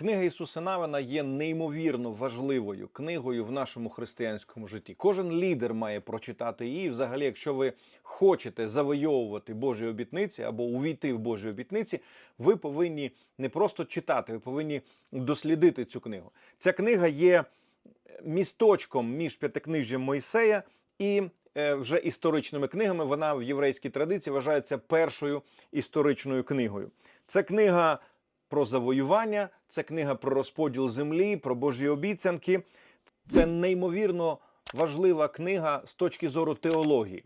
Книга Ісуса Навина є неймовірно важливою книгою в нашому християнському житті. Кожен лідер має прочитати її. Взагалі, якщо ви хочете завойовувати Божі обітниці або увійти в Божі обітниці, ви повинні не просто читати, ви повинні дослідити цю книгу. Ця книга є місточком між п'ятикнижжям Мойсея і е, вже історичними книгами. Вона в єврейській традиції вважається першою історичною книгою. Це книга про завоювання, це книга про розподіл землі, про Божі обіцянки. Це неймовірно важлива книга з точки зору теології.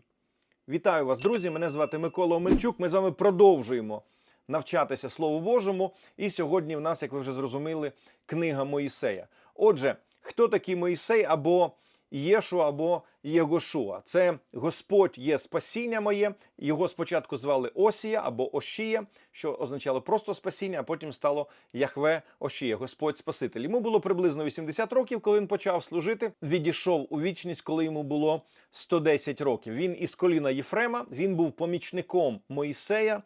Вітаю вас, друзі! Мене звати Микола Омельчук. Ми з вами продовжуємо навчатися Слову Божому. І сьогодні в нас, як ви вже зрозуміли, книга Моїсея. Отже, хто такий Моїсей або Єшу, або Єгошуа? Це Господь є спасіння моє. Його спочатку звали Осія або Ошія, що означало просто спасіння, а потім стало Яхве Ошія, Господь Спаситель. Йому було приблизно 80 років, коли він почав служити. Відійшов у вічність, коли йому було 110 років. Він із коліна Єфрема, він був помічником Моїсея.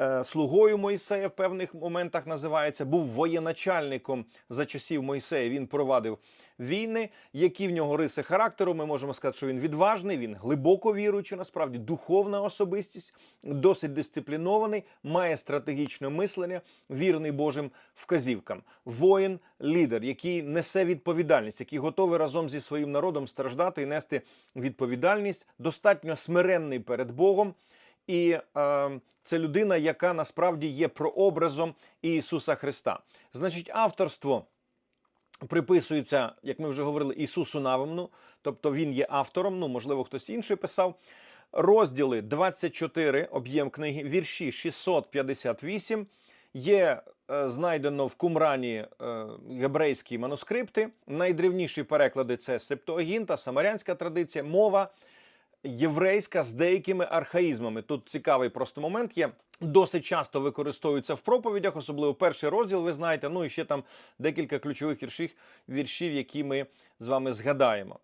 Е, Слугою Моїсея в певних моментах називається, був воєначальником за часів Моїсея. Він провадив війни. Які в нього риси характеру? Ми можемо сказати, що він відважний, він глибоко віруючий, насправді духовна особистість, досить дисциплінований, має стратегічне мислення, вірний Божим вказівкам. Воїн, лідер, який несе відповідальність, який готовий разом зі своїм народом страждати і нести відповідальність, достатньо смиренний перед Богом. І е, це людина, яка насправді є прообразом Ісуса Христа. Значить, авторство приписується, як ми вже говорили, Ісусу Навимну, тобто він є автором, ну, можливо, хтось інший писав. Розділи 24, об'єм книги, вірші 658. Є е, знайдено в Кумрані е, гебрейські манускрипти. Найдревніші переклади це Септуагінта, самарянська традиція, мова єврейська з деякими архаїзмами. Тут цікавий просто момент є. Досить часто використовується в проповідях, особливо перший розділ, ви знаєте. Ну і ще там декілька ключових віршів, віршів, які ми з вами згадаємо.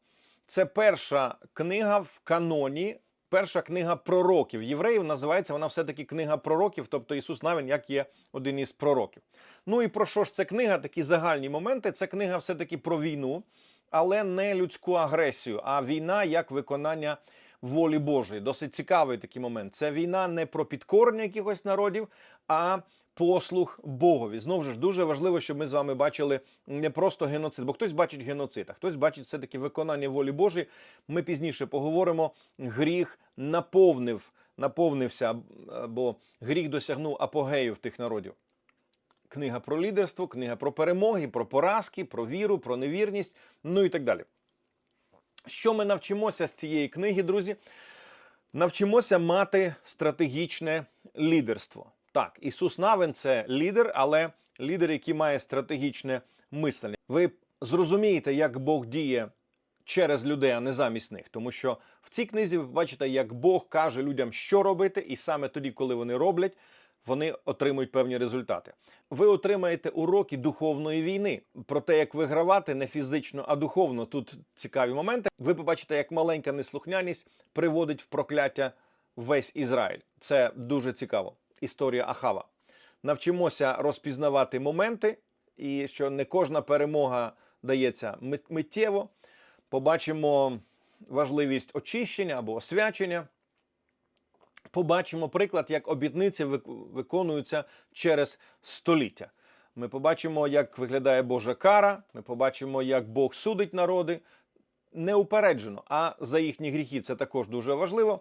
Це перша книга в каноні, перша книга пророків. Євреїв називається вона все-таки книга пророків, тобто Ісус Навин як є один із пророків. Ну і про що ж це книга? Такі загальні моменти. Це книга все-таки про війну, але не людську агресію, а війна як виконання волі Божої. Досить цікавий такий момент. Це війна не про підкорення якихось народів, а послух Богові. Знову ж дуже важливо, щоб ми з вами бачили не просто геноцид, бо хтось бачить геноцид, а хтось бачить все-таки виконання волі Божої. Ми пізніше поговоримо. Гріх наповнив, наповнився, бо гріх досягнув апогею в тих народів. Книга про лідерство, книга про перемоги, про поразки, про віру, про невірність, ну і так далі. Що ми навчимося з цієї книги, друзі? Навчимося мати стратегічне лідерство. Так, Ісус Навин це лідер, але лідер, який має стратегічне мислення. Ви зрозумієте, як Бог діє через людей, а не замість них. Тому що в цій книзі ви бачите, як Бог каже людям, що робити, і саме тоді, коли вони роблять, вони отримують певні результати. Ви отримаєте уроки духовної війни про те, як вигравати не фізично, а духовно. Тут цікаві моменти. Ви побачите, як маленька неслухняність приводить в прокляття весь Ізраїль. Це дуже цікаво. Історія Ахава. Навчимося розпізнавати моменти, і що не кожна перемога дається миттєво. Побачимо важливість очищення або освячення побачимо приклад, як обітниці виконуються через століття. Ми побачимо, як виглядає Божа кара. Ми побачимо, як Бог судить народи неупереджено, а за їхні гріхи це також дуже важливо.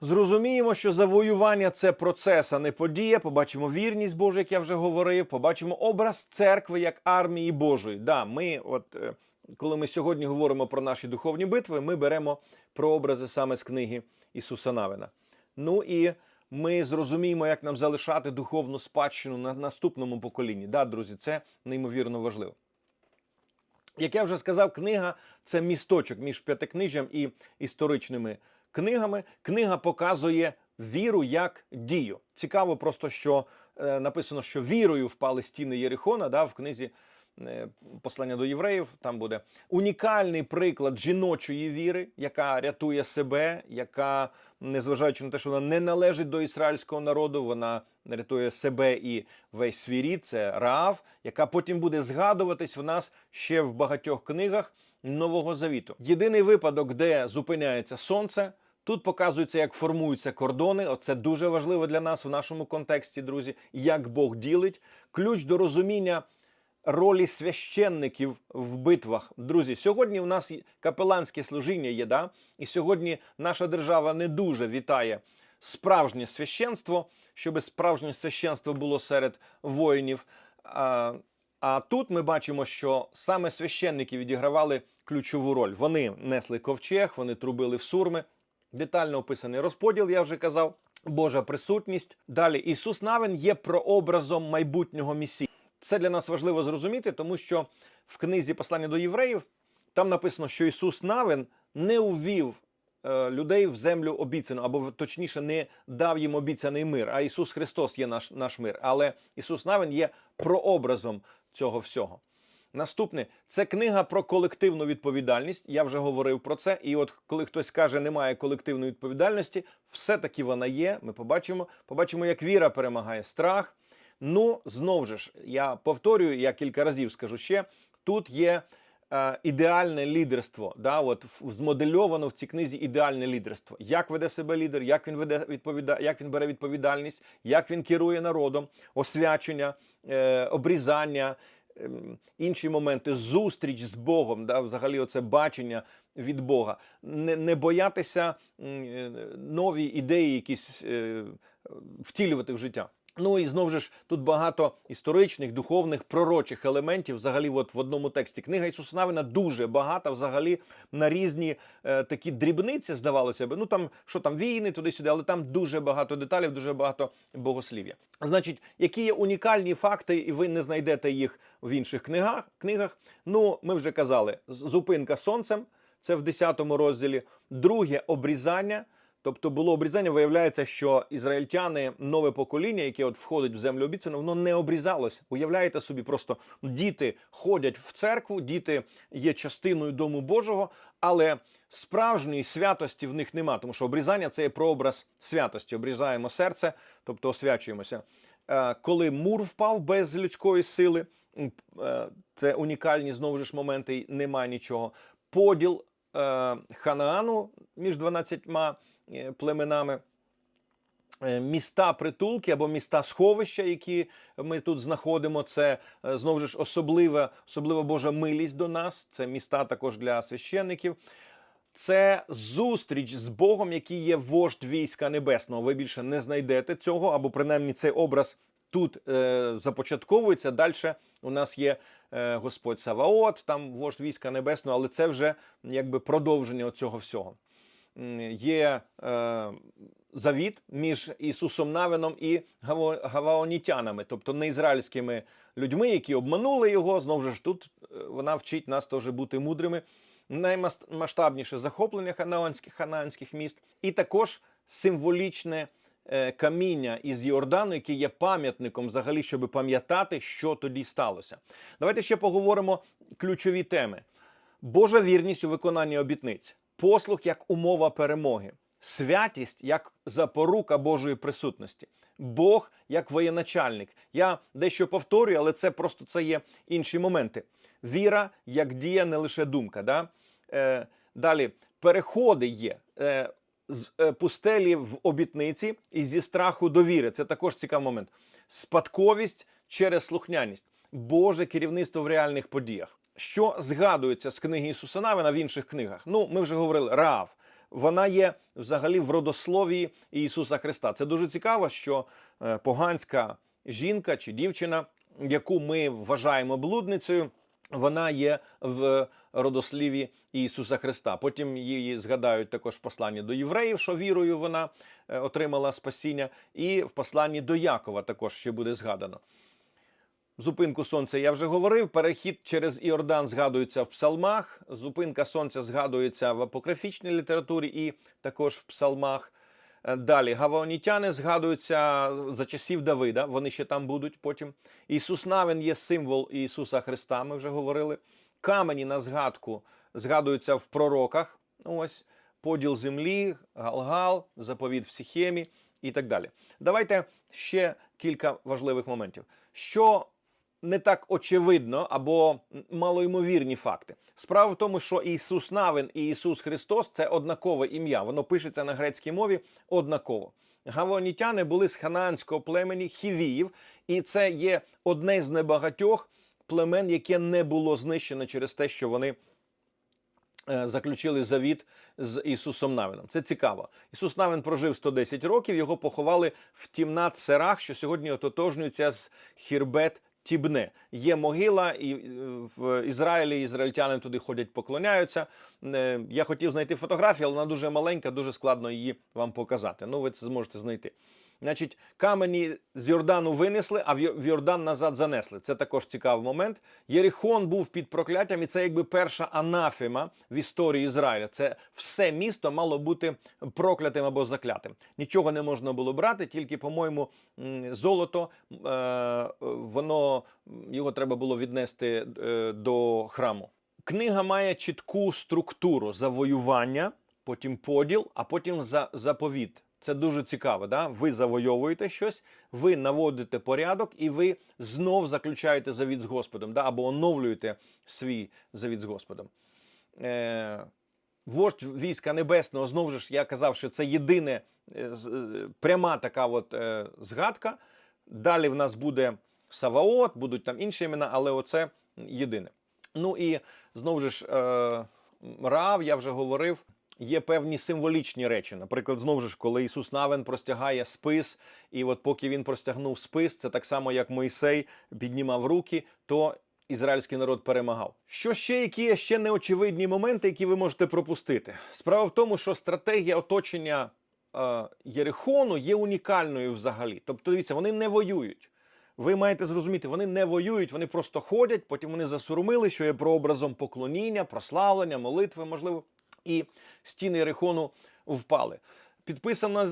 Зрозуміємо, що завоювання це процес, а не подія. Побачимо вірність Божу, як я вже говорив. Побачимо образ церкви як армії Божої. Да, ми, от е, коли ми сьогодні говоримо про наші духовні битви, ми беремо прообрази саме з книги Ісуса Навина. Ну і ми зрозуміємо, як нам залишати духовну спадщину на наступному поколінні. Да, друзі, це неймовірно важливо. Як я вже сказав, книга це місточок між п'ятикнижжям і історичними книгами. Книга показує віру як дію. Цікаво, просто що е, написано, що вірою впали стіни Єрихона. Да, в книзі послання до євреїв. Там буде унікальний приклад жіночої віри, яка рятує себе, яка, незважаючи на те, що вона не належить до ізраїльського народу, вона рятує себе і весь свій. Це Раав, яка потім буде згадуватись в нас ще в багатьох книгах Нового Завіту. Єдиний випадок, де зупиняється сонце. Тут показується, як формуються кордони. Оце дуже важливо для нас в нашому контексті, друзі. Як Бог ділить ключ до розуміння ролі священників в битвах. Друзі, сьогодні у нас капеланське служіння є, да? і сьогодні наша держава не дуже вітає справжнє священство, щоб справжнє священство було серед воїнів. А, а тут ми бачимо, що саме священники відігравали ключову роль. Вони несли ковчег, вони трубили в сурми. Детально описаний розподіл, я вже казав. Божа присутність. Далі Ісус Навин є прообразом майбутнього Месії. Це для нас важливо зрозуміти, тому що в книзі Послання до євреїв там написано, що Ісус Навин не увів е, людей в землю обіцяну, або точніше, не дав їм обіцяний мир. А Ісус Христос є наш, наш мир. Але Ісус Навин є прообразом цього всього. Наступне це книга про колективну відповідальність. Я вже говорив про це. І от коли хтось каже, немає колективної відповідальності, все-таки вона є. Ми побачимо. Побачимо, як віра перемагає страх. Ну, знову ж, я повторюю, я кілька разів скажу ще: тут є е, ідеальне лідерство. Да, от змодельовано в цій книзі ідеальне лідерство. Як веде себе лідер, як він веде відповіда, як він бере відповідальність, як він керує народом, освячення, е, обрізання. ем, Інші моменти, зустріч з Богом, да, взагалі, оце бачення від Бога, не, не боятися е, нові ідеї, якісь е, втілювати в життя. Ну і знову ж тут багато історичних, духовних, пророчих елементів. Взагалі, от в одному тексті книга Ісуса Навина дуже багата, взагалі на різні е, такі дрібниці, здавалося б. Ну там що там війни, туди-сюди, але там дуже багато деталів, дуже багато богослів'я. Значить, які є унікальні факти, і ви не знайдете їх в інших книгах. книгах. Ну, ми вже казали, зупинка сонцем. Це в 10 розділі. Друге обрізання. Тобто було обрізання, виявляється, що ізраїльтяни, нове покоління, яке от входить в землю обіцяну, воно не обрізалось. Уявляєте собі, просто діти ходять в церкву, діти є частиною дому Божого, але справжньої святості в них нема, тому що обрізання це є прообраз святості. Обрізаємо серце, тобто освячуємося. Е, Коли мур впав без людської сили, е, це унікальні знову ж моменти, і нема нічого. Поділ е, Ханаану між 12 е, племенами. Е, Міста притулки або міста сховища, які ми тут знаходимо, це е, знову ж особлива, особлива Божа милість до нас. Це міста також для священників. Це зустріч з Богом, який є вождь війська небесного. Ви більше не знайдете цього, або принаймні цей образ тут е, започатковується. Далі у нас є е, Господь Саваот, там вождь війська небесного, але це вже якби продовження цього всього. Є е, завіт між Ісусом Навином і гаваонітянами, тобто неізраїльськими людьми, які обманули його. Знову ж тут е, вона вчить нас теж бути мудрими. Наймасштабніше захоплення ханаанських, ханаанських міст, і також символічне е, каміння із Йордану, яке є пам'ятником взагалі, щоб пам'ятати, що тоді сталося. Давайте ще поговоримо ключові теми: Божа вірність у виконанні обітниць, послух як умова перемоги, святість як запорука Божої присутності. Бог як воєначальник. Я дещо повторюю, але це просто це є інші моменти. Віра як дія, не лише думка. Да? Е, далі переходи є. Е, з е, пустелі в обітниці і зі страху до віри. Це також цікавий момент. Спадковість через слухняність, Боже керівництво в реальних подіях. Що згадується з книги Ісуса Навина в інших книгах? Ну, ми вже говорили, Раав. Вона є взагалі в родословії Ісуса Христа. Це дуже цікаво, що е, поганська жінка чи дівчина, яку ми вважаємо блудницею, вона є в родосліві Ісуса Христа. Потім її згадають також в посланні до євреїв, що вірою вона е, отримала спасіння, і в посланні до Якова також ще буде згадано. Зупинку сонця я вже говорив. Перехід через Іордан згадується в псалмах. Зупинка сонця згадується в апокрифічній літературі і також в псалмах. Е, Далі гаваонітяни згадуються за часів Давида. Вони ще там будуть потім. Ісус Навин є символ Ісуса Христа. Ми вже говорили. Камені на згадку згадуються в пророках. Ось поділ землі, Галгал, заповіт в Сіхемі і так далі. Давайте ще кілька важливих моментів. Що не так очевидно або малоймовірні факти. Справа в тому, що Ісус Навин і Ісус Христос це однакове ім'я. Воно пишеться на грецькій мові однаково. Гавонітяни були з ханаанського племені хівіїв, і це є одне з небагатьох племен, яке не було знищено через те, що вони е, заключили завіт з Ісусом Навином. Це цікаво. Ісус Навин прожив 110 років, його поховали в Тімнат Серах, що сьогодні ототожнюється з Хірбет Тібне. Є могила, і е, в Ізраїлі ізраїльтяни туди ходять, поклоняються. Е, Я хотів знайти фотографію, але вона дуже маленька, дуже складно її вам показати. Ну, ви це зможете знайти. Значить, камені з Йордану винесли, а в Йор- Йордан назад занесли. Це також цікавий момент. Єрихон був під прокляттям, і це якби перша анафема в історії Ізраїля. Це все місто мало бути проклятим або заклятим. Нічого не можна було брати, тільки, по-моєму, золото. е, Воно його треба було віднести е, до храму. Книга має чітку структуру завоювання, потім поділ, а потім за заповіт. Це дуже цікаво. Да? Ви завойовуєте щось, ви наводите порядок, і ви знов заключаєте завіт з Господом, да? або оновлюєте свій завіт з Господом. Е, вождь війська небесного, знову ж я казав, що це єдине е, е, пряма така от, е, згадка. Далі в нас буде Саваот, будуть там інші імена, але оце єдине. Ну і знову ж е, Раав, я вже говорив, є певні символічні речі. Наприклад, знову ж, коли Ісус Навин простягає спис, і от поки він простягнув спис, це так само, як Мойсей піднімав руки, то ізраїльський народ перемагав. Що ще, які є ще неочевидні моменти, які ви можете пропустити? Справа в тому, що стратегія оточення е, Єрихону є унікальною взагалі. Тобто, дивіться, вони не воюють. Ви маєте зрозуміти, вони не воюють, вони просто ходять, потім вони засурмили, що є прообразом поклоніння, прославлення, молитви, можливо, і стіни Єрихону впали. Підписано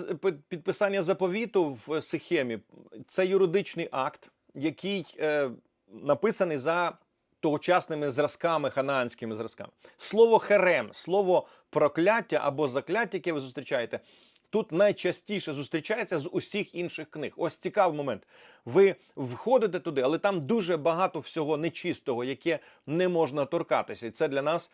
підписання заповіту в Сихемі це юридичний акт, який е, написаний за тогочасними зразками, ханаанськими зразками. Слово херем, слово прокляття або закляття, яке ви зустрічаєте, тут найчастіше зустрічається з усіх інших книг. Ось цікавий момент. Ви входите туди, але там дуже багато всього нечистого, яке не можна торкатися. І це для нас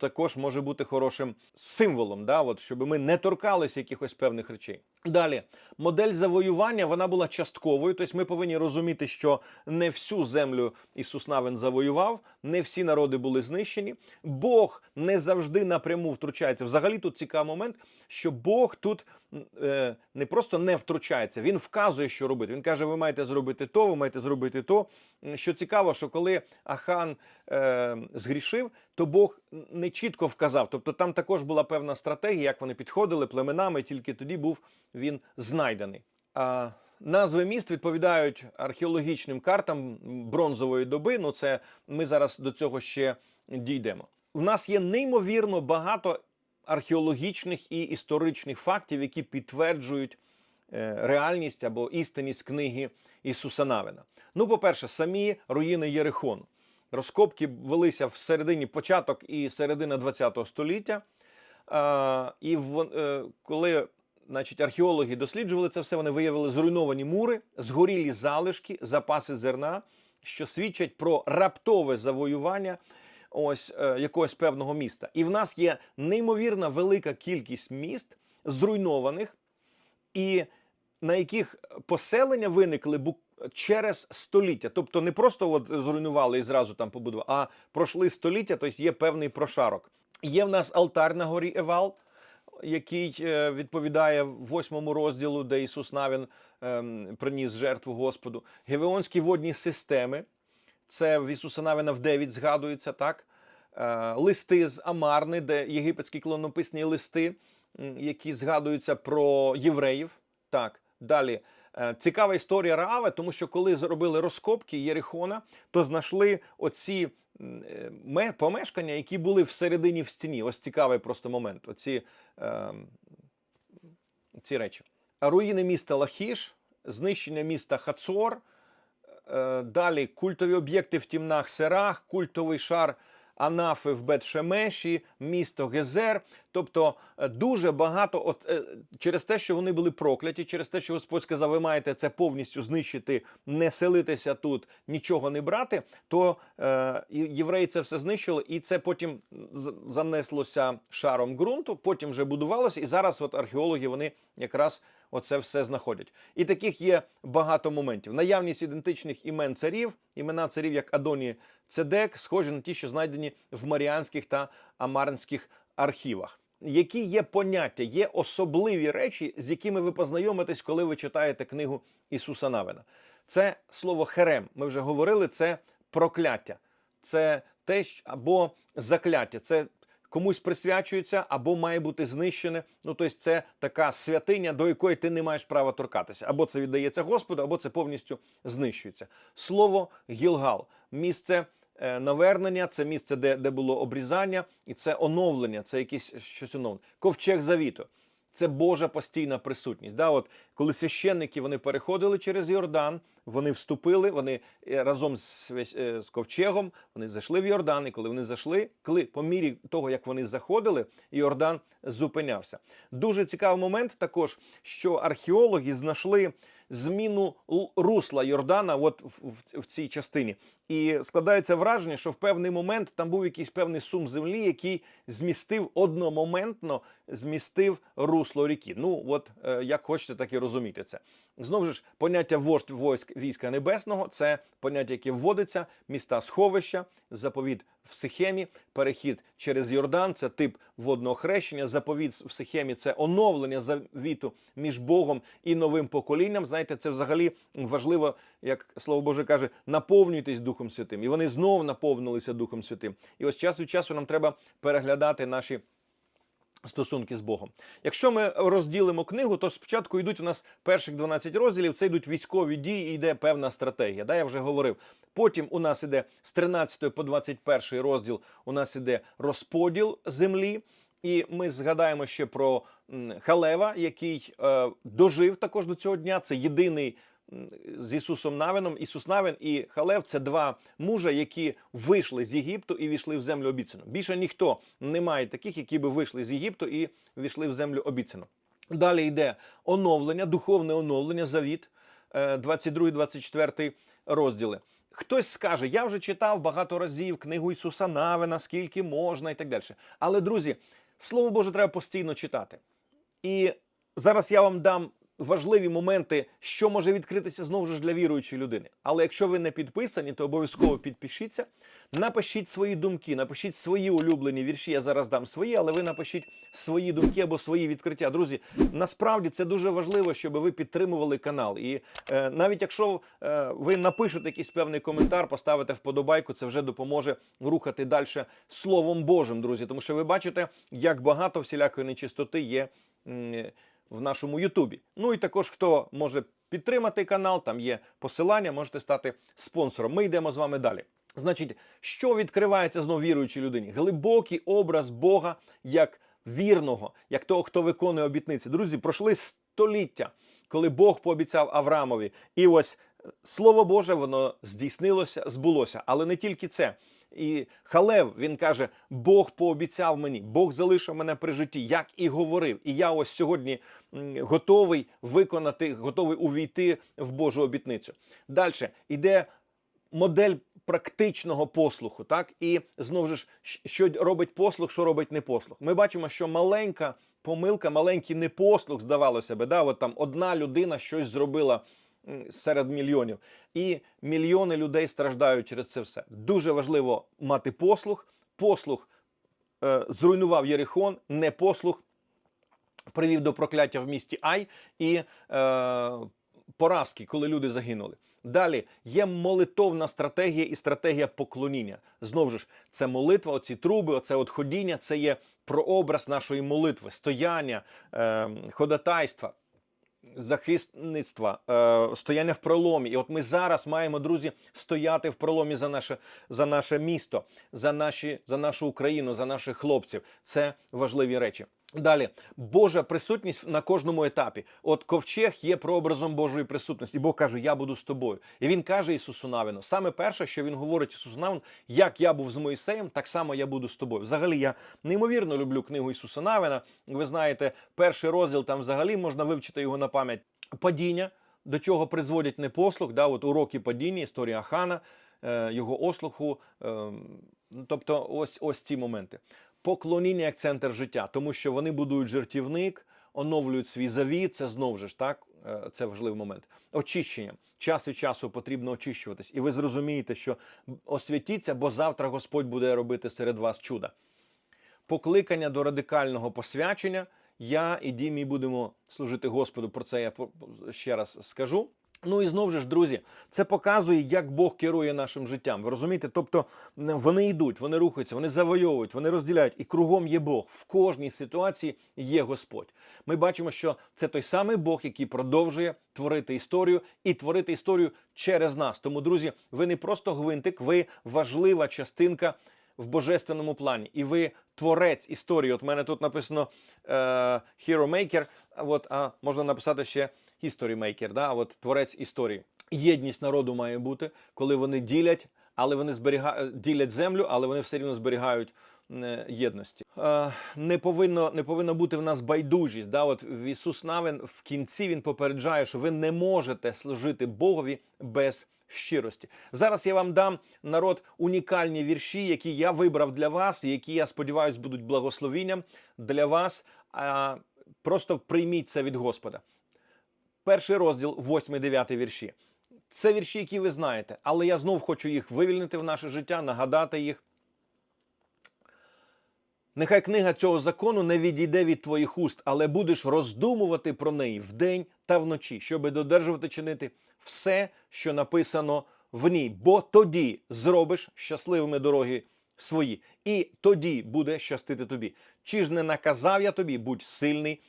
також може бути хорошим символом, да? От, щоб ми не торкалися якихось певних речей. Далі, модель завоювання вона була частковою. Тобто ми повинні розуміти, що не всю землю Ісус Навин завоював, не всі народи були знищені. Бог не завжди напряму втручається. Взагалі тут цікавий момент, що Бог тут е, не просто не втручається, він вказує, що робити. Він каже: ви маєте зробити то, ви маєте зробити то. Що цікаво, що коли Ахан е, згрішив, то Бог не чітко вказав. Тобто там також була певна стратегія, як вони підходили племенами, тільки тоді був він знайдений. А назви міст відповідають археологічним картам бронзової доби. Ну, це ми зараз до цього ще дійдемо. У нас є неймовірно багато археологічних і історичних фактів, які підтверджують е, реальність або істинність книги Ісуса Навина. Ну, по-перше, самі руїни Єрихону. Розкопки велися в середині початок і середина ХХ століття. І е, коли значить, археологи досліджували це все, вони виявили зруйновані мури, згорілі залишки, запаси зерна, що свідчать про раптове завоювання ось е, якогось певного міста. І в нас є неймовірна велика кількість міст зруйнованих, і на яких поселення виникли через століття. Тобто не просто от зруйнували і зразу там побудували, а пройшли століття, тобто є певний прошарок. Є в нас алтар на горі Евал, який е, відповідає восьмому розділу, де Ісус Навін ем, приніс жертву Господу. Гевеонські водні системи. Це в Ісуса Навина в 9 згадується, так? Е, листи з Амарни, де єгипетські клонописні листи, які згадуються про євреїв. Так, далі. Е, Цікава історія Раава, тому що коли зробили розкопки Єрихона, то знайшли оці помешкання, які були всередині в стіні. Ось цікавий просто момент. Оці е, ці речі. Руїни міста Лахіш, знищення міста Хацор, е, далі культові об'єкти в Тімнах Серах, культовий шар Анафи в Бет-Шемеші, місто Гезер. Тобто е, дуже багато, от е, через те, що вони були прокляті, через те, що Господь сказав, ви маєте це повністю знищити, не селитися тут, нічого не брати, то е, євреї це все знищили, і це потім занеслося шаром ґрунту, потім вже будувалося, і зараз от археологи вони якраз оце все знаходять. І таких є багато моментів. Наявність ідентичних імен царів, імена царів як Адоні Цедек, схожі на ті, що знайдені в Маріанських та Амарнських архівах. Які є поняття, є особливі речі, з якими ви познайомитесь, коли ви читаєте книгу Ісуса Навина. Це слово херем. Ми вже говорили, це прокляття, це те, або закляття. Це комусь присвячується або має бути знищене. Ну, тобто, це така святиня, до якої ти не маєш права торкатися. Або це віддається Господу, або це повністю знищується. Слово Гілгал місце. Е, Навернення, це місце, де, де було обрізання, і це оновлення, це якесь щось оновлене. Ковчег завіту. Це Божа постійна присутність. Да, от, коли священники вони переходили через Йордан, вони вступили, вони е, разом з, е, з ковчегом, вони зайшли в Йордан, і коли вони зайшли, коли по мірі того, як вони заходили, Йордан зупинявся. Дуже цікавий момент також, що археологи знайшли зміну русла Йордана от в, в, в цій частині. І складається враження, що в певний момент там був якийсь певний сум землі, який змістив одномоментно змістив русло ріки. Ну, от е, як хочете, так і розуміти це. Знову ж поняття вождь войськ війська небесного це поняття, яке вводиться, міста сховища, заповіт в Сихемі, перехід через Йордан, це тип водного хрещення. Заповіт в Сихемі це оновлення завіту між Богом і новим поколінням. Знаєте, це взагалі важливо, як слово Боже каже, наповнюйтесь Духом Святим. І вони знов наповнилися Духом Святим. І ось час від часу нам треба переглядати наші стосунки з Богом. Якщо ми розділимо книгу, то спочатку йдуть у нас перших 12 розділів, це йдуть військові дії, і йде певна стратегія. Да, я вже говорив. Потім у нас іде з 13 по 21 розділ. У нас іде розподіл землі. І ми згадаємо ще про Халева, який е, дожив також до цього дня. Це єдиний з Ісусом Навином. Ісус Навин і Халев це два мужа, які вийшли з Єгипту і війшли в землю обіцяну. Більше ніхто не має таких, які би вийшли з Єгипту і війшли в землю обіцяну. Далі йде оновлення, духовне оновлення, завіт, 22-24 розділи. Хтось скаже, я вже читав багато разів книгу Ісуса Навина, скільки можна і так далі. Але, друзі, Слово Боже треба постійно читати. І зараз я вам дам важливі моменти, що може відкритися знову ж для віруючої людини. Але якщо ви не підписані, то обов'язково підпишіться. Напишіть свої думки, напишіть свої улюблені вірші. Я зараз дам свої, але ви напишіть свої думки або свої відкриття. Друзі, насправді це дуже важливо, щоб ви підтримували канал. І е, навіть якщо е, ви напишете якийсь певний коментар, поставите вподобайку, це вже допоможе рухати далі Словом Божим, друзі. Тому що ви бачите, як багато всілякої нечистоти є. В нашому Ютубі. Ну і також хто може підтримати канал, там є посилання, можете стати спонсором. Ми йдемо з вами далі. Значить, що відкривається знову віруючій людині? Глибокий образ Бога як вірного, як того, хто виконує обітниці. Друзі, пройшли століття, коли Бог пообіцяв Авраамові. І ось е, слово Боже, воно здійснилося, збулося. Але не тільки це. І Халев він каже: Бог пообіцяв мені, Бог залишив мене при житті, як і говорив. І я ось сьогодні готовий виконати, готовий увійти в Божу обітницю. Далі іде модель практичного послуху, так і знову ж що робить послух, що робить непослух. Ми бачимо, що маленька помилка, маленький непослух, здавалося би, да, от там одна людина щось зробила серед мільйонів, і мільйони людей страждають через це все. Дуже важливо мати послух. Послух е, зруйнував Єрихон, непослух привів до прокляття в місті Ай і е, поразки, коли люди загинули. Далі є молитовна стратегія і стратегія поклоніння. Знову ж, це молитва, оці труби, оце от ходіння, це є прообраз нашої молитви, стояння, е, ходатайства захисництва, е, стояння в проломі. І от ми зараз маємо, друзі, стояти в проломі за наше, за наше місто, за, наші, за нашу Україну, за наших хлопців. Це важливі речі. Далі, Божа присутність на кожному етапі. От ковчег є прообразом Божої присутності. Бог каже, я буду з тобою. І він каже Ісусу Навину. Саме перше, що він говорить Ісусу Навину, як я був з Моїсеєм, так само я буду з тобою. Взагалі, я неймовірно люблю книгу Ісуса Навина. Ви знаєте, перший розділ там взагалі можна вивчити його на пам'ять. Падіння, до чого призводять непослух, да, от уроки падіння, історія Хана, е, його ослуху. е, ну, тобто, ось ось ці моменти поклоніння як центр життя, тому що вони будують жертівник, оновлюють свій завіт. Це знову ж так, е, це важливий момент. Очищення. Час від часу потрібно очищуватись. І ви зрозумієте, що освятіться, бо завтра Господь буде робити серед вас чуда. Покликання до радикального посвячення. Я і Дімі будемо служити Господу. Про це я ще раз скажу. Ну і знову ж, друзі, це показує, як Бог керує нашим життям. Ви розумієте? Тобто вони йдуть, вони рухаються, вони завойовують, вони розділяють, і кругом є Бог. В кожній ситуації є Господь. Ми бачимо, що це той самий Бог, який продовжує творити історію і творити історію через нас. Тому, друзі, ви не просто гвинтик, ви важлива частинка в божественному плані. І ви творець історії. От в мене тут написано е, Hero Maker, от, а можна написати ще Maker, да? от творець історії. Єдність народу має бути, коли вони ділять, але вони зберігають ділять землю, але вони все рівно зберігають е, єдності. Е, не повинно не повинно бути в нас байдужість. Да? От Ісус Навин в кінці він попереджає, що ви не можете служити Богові без щирості. Зараз я вам дам народ унікальні вірші, які я вибрав для вас, які я сподіваюся будуть благословінням для вас. Просто прийміть це від Господа. Перший розділ, 8-9 вірші. Це вірші, які ви знаєте, але я знов хочу їх вивільнити в наше життя, нагадати їх. Нехай книга цього закону не відійде від твоїх уст, але будеш роздумувати про неї вдень та вночі, щоби додержувати чинити все, що написано в ній. Бо тоді зробиш щасливими дороги свої, і тоді буде щастити тобі. Чи ж не наказав я тобі, будь сильний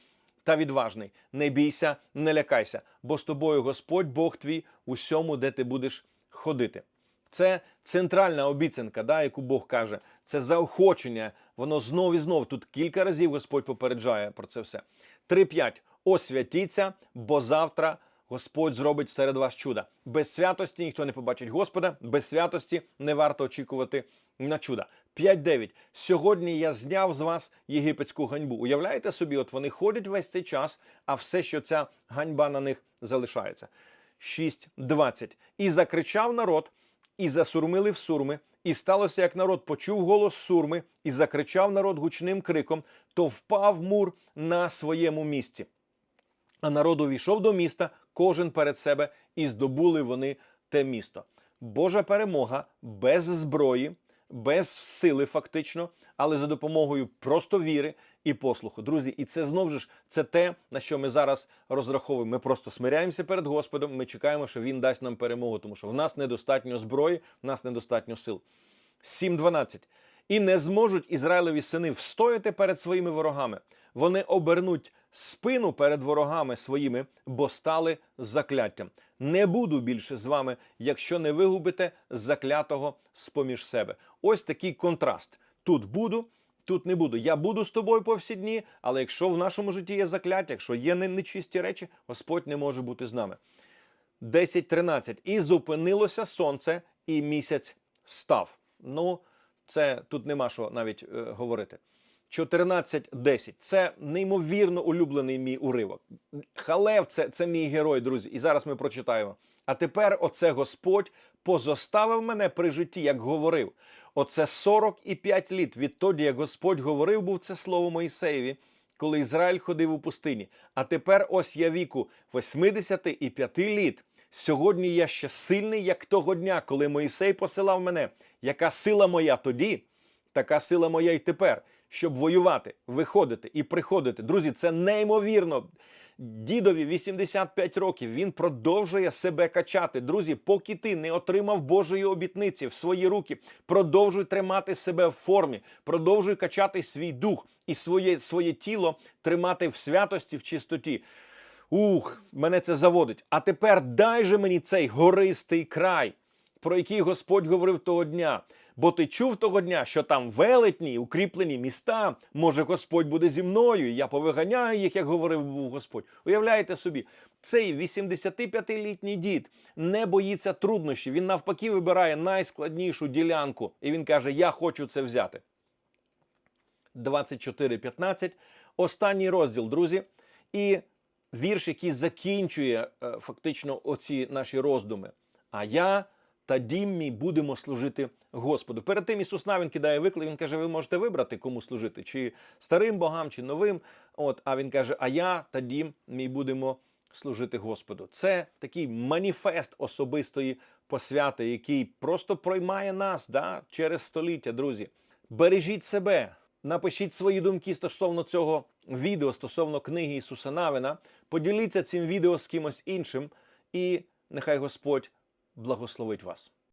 та відважний, не бійся, не лякайся, бо з тобою Господь Бог твій усьому, де ти будеш ходити. Це центральна обіцянка, да, яку Бог каже. Це заохочення. Воно знов і знов. Тут кілька разів Господь попереджає про це все. 3.5. Освятіться, бо завтра Господь зробить серед вас чуда. Без святості ніхто не побачить Господа, без святості не варто очікувати на чуда. 5.9. Сьогодні я зняв з вас єгипетську ганьбу. Уявляєте собі, от вони ходять весь цей час, а все, що ця ганьба на них залишається. 6.20. І закричав народ, і засурмили в сурми, і сталося, як народ почув голос сурми, і закричав народ гучним криком, то впав мур на своєму місці. А народ увійшов до міста, кожен перед себе, і здобули вони те місто. Божа перемога без зброї, без сили, фактично, але за допомогою просто віри і послуху. Друзі, і це знову ж це те, на що ми зараз розраховуємо. Ми просто смиряємося перед Господом. Ми чекаємо, що Він дасть нам перемогу, тому що в нас недостатньо зброї, в нас недостатньо сил. 7.12. І не зможуть Ізраїлеві сини встояти перед своїми ворогами. Вони обернуть спину перед ворогами своїми, бо стали закляттям. Не буду більше з вами, якщо не вигубите заклятого з-поміж себе. Ось такий контраст. Тут буду, тут не буду. Я буду з тобою по всі дні, але якщо в нашому житті є закляття, якщо є нечисті речі, Господь не може бути з нами. 10.13. І зупинилося сонце, і місяць став. Ну, це тут нема що навіть е, говорити. 14.10. Це неймовірно улюблений мій уривок. Халев це, це мій герой, друзі. І зараз ми прочитаємо. А тепер оце Господь позоставив мене при житті, як говорив. Оце 45 літ відтоді, як Господь говорив, був це слово Моїсеєві, коли Ізраїль ходив у пустині. А тепер ось я віку 85 літ. Сьогодні я ще сильний, як того дня, коли Моїсей посилав мене. Яка сила моя тоді, така сила моя й тепер, щоб воювати, виходити і приходити. Друзі, це неймовірно. Дідові 85 років він продовжує себе качати. Друзі, поки ти не отримав Божої обітниці в свої руки, продовжуй тримати себе в формі, продовжуй качати свій дух і своє, своє тіло тримати в святості, в чистоті. Ух, мене це заводить. А тепер дай же мені цей гористий край, про який Господь говорив того дня. Бо ти чув того дня, що там велетні, укріплені міста, може Господь буде зі мною, і я повиганяю їх, як говорив був Господь. Уявляєте собі, цей 85-літній дід не боїться труднощів. Він навпаки вибирає найскладнішу ділянку, і він каже: Я хочу це взяти. 24.15. Останній розділ, друзі. І вірш, який закінчує е, фактично оці наші роздуми. А я та дім будемо служити Господу. Перед тим Ісус Навін кидає виклик, він каже: ви можете вибрати, кому служити, чи старим богам, чи новим. От, а він каже: А я та дім мій будемо служити Господу. Це такий маніфест особистої посвяти, який просто проймає нас да, через століття, друзі. Бережіть себе. Напишіть свої думки стосовно цього відео, стосовно книги Ісуса Навина. Поділіться цим відео з кимось іншим, і нехай Господь благословить вас.